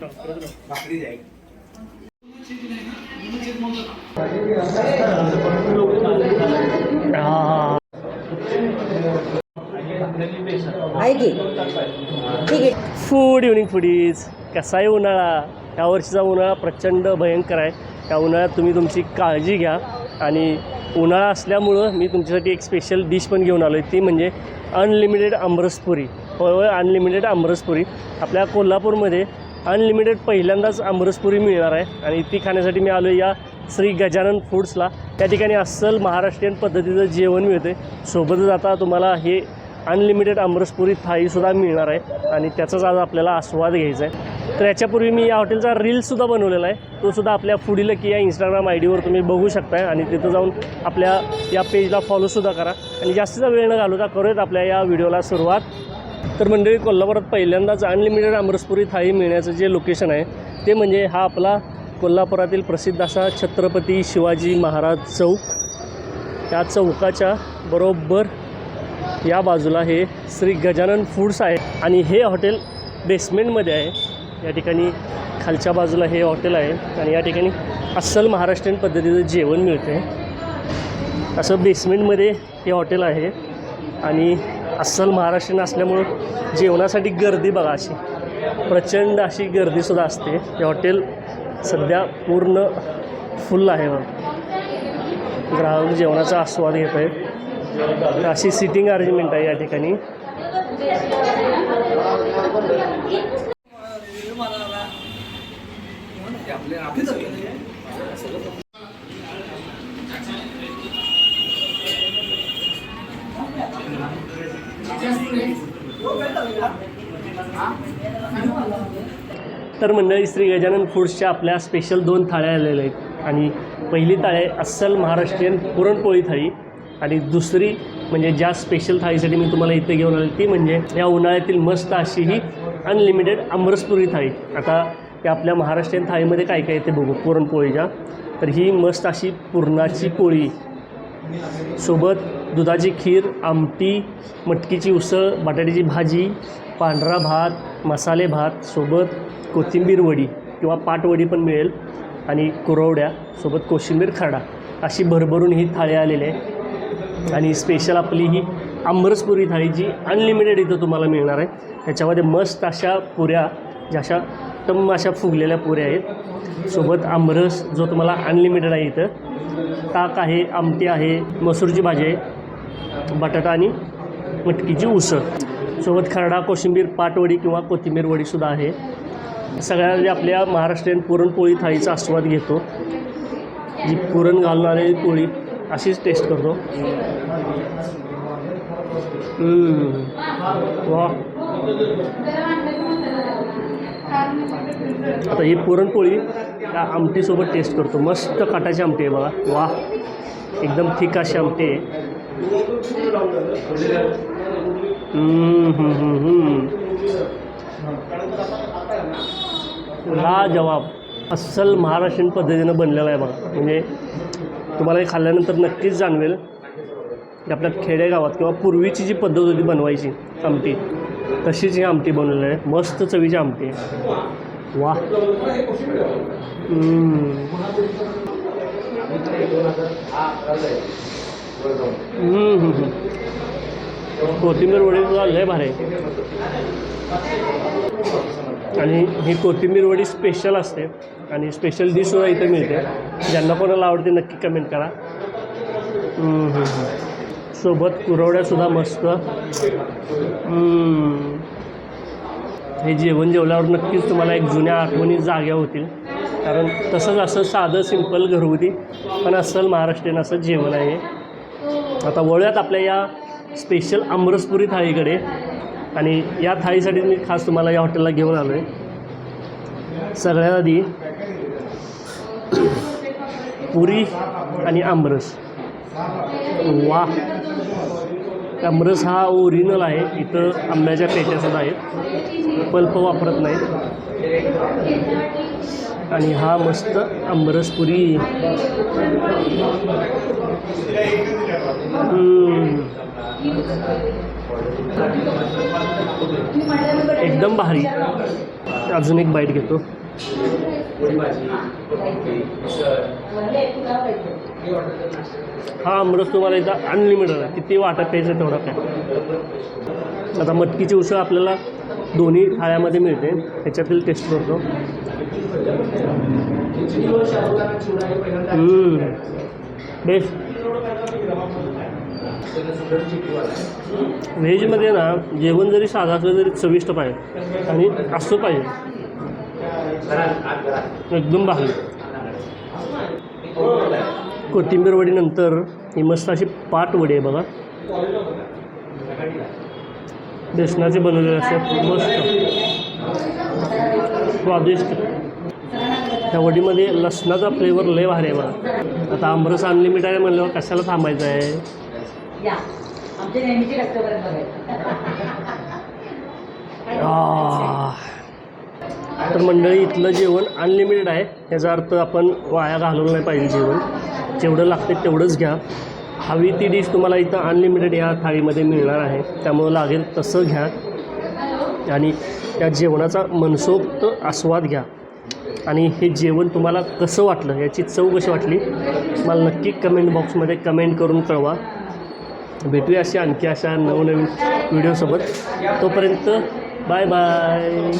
भाकरी जाईल. Food evening foodies कसा आहे उन्हाळा? या वर्षीचा उन्हाळा प्रचंड भयंकर आहे. त्या उन्हाळ्यात तुम्ही तुमची काळजी घ्या. आणि उन्हाळा असल्यामुळं मी तुमच्यासाठी एक स्पेशल डिश पण घेऊन आलो आहे ती म्हणजे अनलिमिटेड आमरसपुरी होय होय अनलिमिटेड आमरसपुरी आपल्या कोल्हापूरमध्ये अनलिमिटेड पहिल्यांदाच आमरसपुरी मिळणार आहे. आणि ती खाण्यासाठी मी आलो या श्री गजानन फूड्सला. त्या ठिकाणी अस्सल महाराष्ट्रीयन पद्धतीचं जेवण मिळते सोबतच आता तुम्हाला हे अनलिमिटेड आमरसपुरी थाळीसुद्धा मिळणार आहे. आणि त्याचाच आज आपल्याला आस्वाद घ्यायचा आहे तर याच्यापूर्वी मी या हॉटेलचा रीलसुद्धा बनवलेला आहे. तोसुद्धा आपल्या फुडील की या इंस्टाग्राम आय डीवर तुम्ही बघू शकताय. आणि तिथं जाऊन आपल्या या पेजला फॉलोसुद्धा करा. आणि जास्तीचा वेळ न घालवता करूयात आपल्या या व्हिडिओला सुरुवात. तर मंडळी कोल्हापुरात पहिल्यांदाच अनलिमिटेड आमरसपुरी थाळी मिळण्याचं जे लोकेशन आहे ते म्हणजे हा आपला कोल्हापुरातील प्रसिद्ध असा छत्रपती शिवाजी महाराज चौक. त्या चौकाच्या बरोबर या बाजूला हे श्री गजानन फूड्स आहे आणि हे हॉटेल बेसमेंटमध्ये आहे. या ठिकाणी खालच्या बाजूला हे हॉटेल आहे आणि या ठिकाणी अस्सल महाराष्ट्रीयन पद्धतीचं जेवण मिळते असं बेसमेंटमध्ये हे हॉटेल आहे आणि अस्सल महाराष्ट्रीयन असल्यामुळं जेवणासाठी गर्दी बघा अशी. प्रचंड अशी गर्दीसुद्धा असते. हे हॉटेल सध्या पूर्ण फुल आहे बघा. ग्राहक जेवणाचा आस्वाद घेत आहे अशी सिटिंग अरेंजमेंट आहे या ठिकाणी. तर मंडळी श्री गजानन फूड्सच्या आपल्या स्पेशल दोन थाळ्या आलेल्या आहेत. आणि पहिली थाळी आहे अस्सल महाराष्ट्रीयन पुरणपोळी थाळी. आणि दुसरी म्हणजे ज्या स्पेशल थाळीसाठी मी तुम्हाला इथे घेऊन आले ती म्हणजे या उन्हाळ्यातील मस्त अशी ही अनलिमिटेड आमरसपुरी थाळी. आता या आपल्या महाराष्ट्रीयन थाळीमध्ये काय काय येते बघू पुरणपोळीच्या. तर ही मस्त अशी पुरणाची पोळी. सोबत दुधाची खीर आमटी मटकीची उसळ बटाट्याची भाजी पांढरा भात मसाले भात सोबत कोथिंबीर वडी किंवा पाटवडी पण मिळेल आणि कुरवड्या सोबत कोशिंबीर खरडा अशी भरभरून ही थाळी आलेली आहे. आणि स्पेशल आपली ही आंबरसपुरी थाळी जी अनलिमिटेड इथं तुम्हाला मिळणार आहे. त्याच्यामध्ये मस्त अशा पुऱ्या ज्या अशा टम अशा फुगलेल्या पुऱ्या आहेत. सोबत आंबरस जो तुम्हाला अनलिमिटेड आहे इथं. ताक आहे आमटी आहे मसूरची भाजी आहे. बटाटा आणि मटकीची उसळ. सोबत खरडा कोशिंबीर पाटवडी किंवा कोथिंबीर वडीसुद्धा आहे. सगळ्या आपल्या महाराष्ट्रीयन पुरणपोळी थाळीचा आस्वाद घेतो जी पुरण घालून आलेली पोळी अशीच टेस्ट करतो. वा. आता ही पुरणपोळी त्या आमटीसोबत टेस्ट करतो. मस्त काटाची आमटी आहे बघा. वा. एकदम थिक अशी आमटी आहे. हा जवाब अस्सल महाराष्ट्रीयन पद्धतीनं बनलेला आहे बघा. म्हणजे तुम्हाला हे खाल्ल्यानंतर नक्कीच जाणवेल की आपल्या खेडेगावात किंवा पूर्वीची जी पद्धत होती बनवायची आमटी तशीच ही आमटी बनवलेली आहे. मस्त चवीची आमटी आहे. वा कोथिंबीर वडी सुद्धा लय भारी आहे. आणि ही कोथिंबीर वडी स्पेशल असते. आणि स्पेशल डिशसुद्धा इथे मिळते. ज्यांना कोणाला आवडते नक्की कमेंट करा. सोबत कुरवड्यासुद्धा मस्त. हे जेवण जेवल्यावर नक्कीच तुम्हाला एक जुन्या आठवणी जाग्या होतील. कारण तसंच असं साधं सिंपल घरगुती पण असं महाराष्ट्रीयन असं जेवण आहे आता वळूयात आपल्या या स्पेशल आमरसपुरी थाळीकडे. आणि या थाळीसाठी मी खास तुम्हाला या हॉटेलला घेऊन आलो आहे सगळ्यात आधी पुरी आणि आमरस. वा. आमरस हा ओरिजिनल आहे. इथं आंब्याच्या पेट्यासुद्धा आहेत. पल्प वापरत नाहीत. आणि हा मस्त आंबरसपुरी एकदम भारी. अजून एक बाईट घेतो. हा आमरस तुम्हाला इथं अनलिमिटेड आहे. किती वाटत प्यायचं तेवढा काय? आता मटकीची उसळ आपल्याला दोन्ही थाळ्यामध्ये मिळते. त्याच्यातील टेस्ट करतो बेस्ट व्हेजमध्ये ना जेवण जरी साधा असलं तरी चविष्ट पाहिजे. आणि असं पाहिजे. एकदम भारी. कोथिंबीर वडीनंतर ही मस्त अशी पाट वडी आहे बघा. बेसनाचे बनवलेले असतात मस्त. स्वादिष्ट. त्या वडीमध्ये लसणाचा फ्लेवर लय भारी आहे बघा. आता आमरस अनलिमिटेड आहे म्हणल्यावर कशाला थांबायचं आहे? मंडळी इथलं जेवण अनलिमिटेड आहे. याचा अर्थ आपण वाया घालवलं नाही पाहिजे जेवण. जेवढं लागते तेवढंच घ्या. हवी ती डिश तुम्हाला इथं अनलिमिटेड या थाळीमध्ये मिळणार आहे. त्यामुळं लागेल तसं घ्या. आणि त्या जेवणाचा मनसोक्त आस्वाद घ्या. आणि हे जेवण तुम्हाला कसं वाटलं याची चव कशी वाटली मला नक्की कमेंट बॉक्समध्ये कमेंट करून कळवा. भेटूया अशा आणखी अशा नवनवीन व्हिडिओसोबत तोपर्यंत बाय बाय